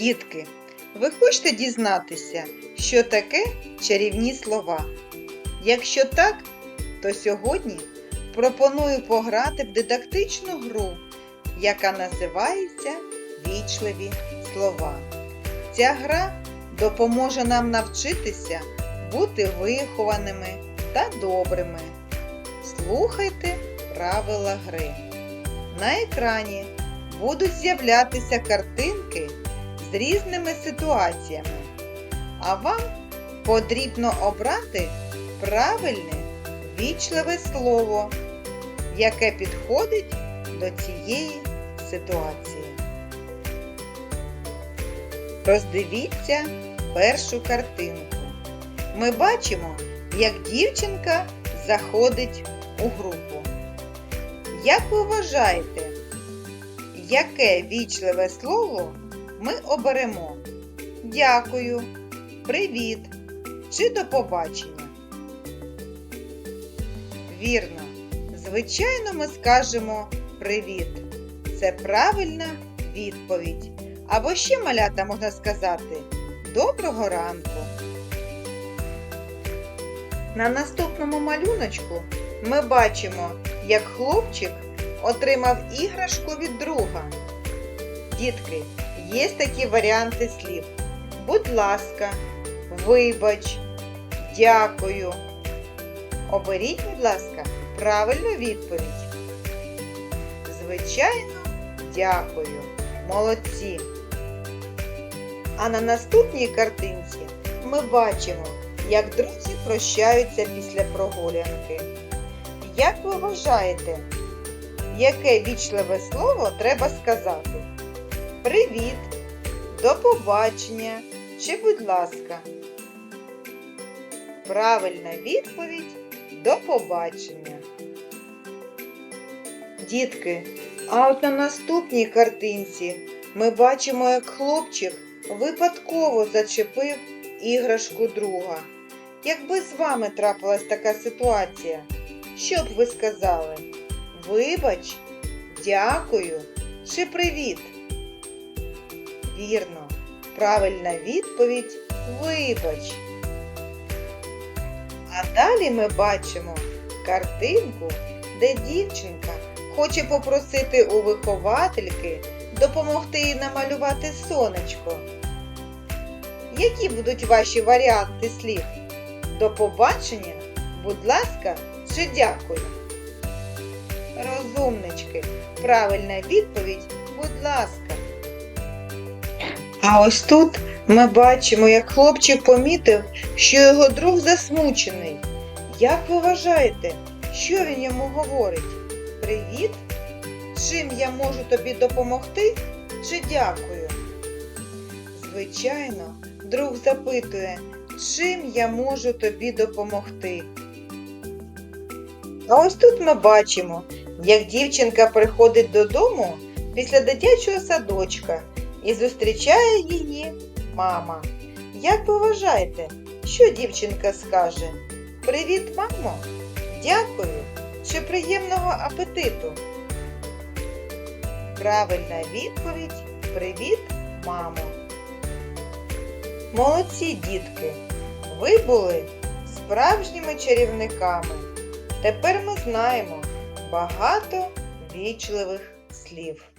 Дітки, ви хочете дізнатися, що таке чарівні слова? Якщо так, то сьогодні пропоную пограти в дидактичну гру, яка називається Вічливі слова. Ця гра допоможе нам навчитися бути вихованими та добрими. Слухайте правила гри. На екрані будуть з'являтися картинки з різними ситуаціями, а вам потрібно обрати правильне вічливе слово, яке підходить до цієї ситуації. Роздивіться першу картинку. Ми бачимо, як дівчинка заходить у групу. Як ви вважаєте, яке вічливе слово ми оберемо? Дякую, привіт чи до побачення? Вірно, звичайно, ми скажемо привіт. Це правильна відповідь. Або ще малята можна сказати Доброго ранку. На наступному малюночку ми бачимо, як хлопчик отримав іграшку від друга. Дітки, є такі варіанти слів. Будь ласка, вибач, дякую. Оберіть, будь ласка, правильну відповідь. Звичайно, дякую. Молодці. А на наступній картинці ми бачимо, як друзі прощаються після прогулянки. Як ви вважаєте, яке вічливе слово треба сказати? Привіт, до побачення чи будь ласка. Правильна відповідь до побачення. Дітки, а от на наступній картинці ми бачимо, як хлопчик випадково зачепив іграшку друга. Якби з вами трапилась така ситуація, що б ви сказали? Вибач, дякую чи привіт? Вірно, правильна відповідь вибач. А далі ми бачимо картинку, де дівчинка хоче попросити у виховательки допомогти їй намалювати сонечко. Які будуть ваші варіанти слів? До побачення, будь ласка, чи дякую? Розумнички, правильна відповідь, будь ласка. А ось тут ми бачимо, як хлопчик помітив, що його друг засмучений. Як ви вважаєте, що він йому говорить? Привіт? Чим я можу тобі допомогти? Чи дякую? Звичайно, друг запитує, чим я можу тобі допомогти. А ось тут ми бачимо, як дівчинка приходить додому після дитячого садочка і зустрічає її мама. Як ви вважаєте, що дівчинка скаже? Привіт, мамо! Дякую! Чи приємного апетиту? Правильна відповідь Привіт, мамо! Молодці, дітки! Ви були справжніми чарівниками. Тепер ми знаємо багато вічливих слів.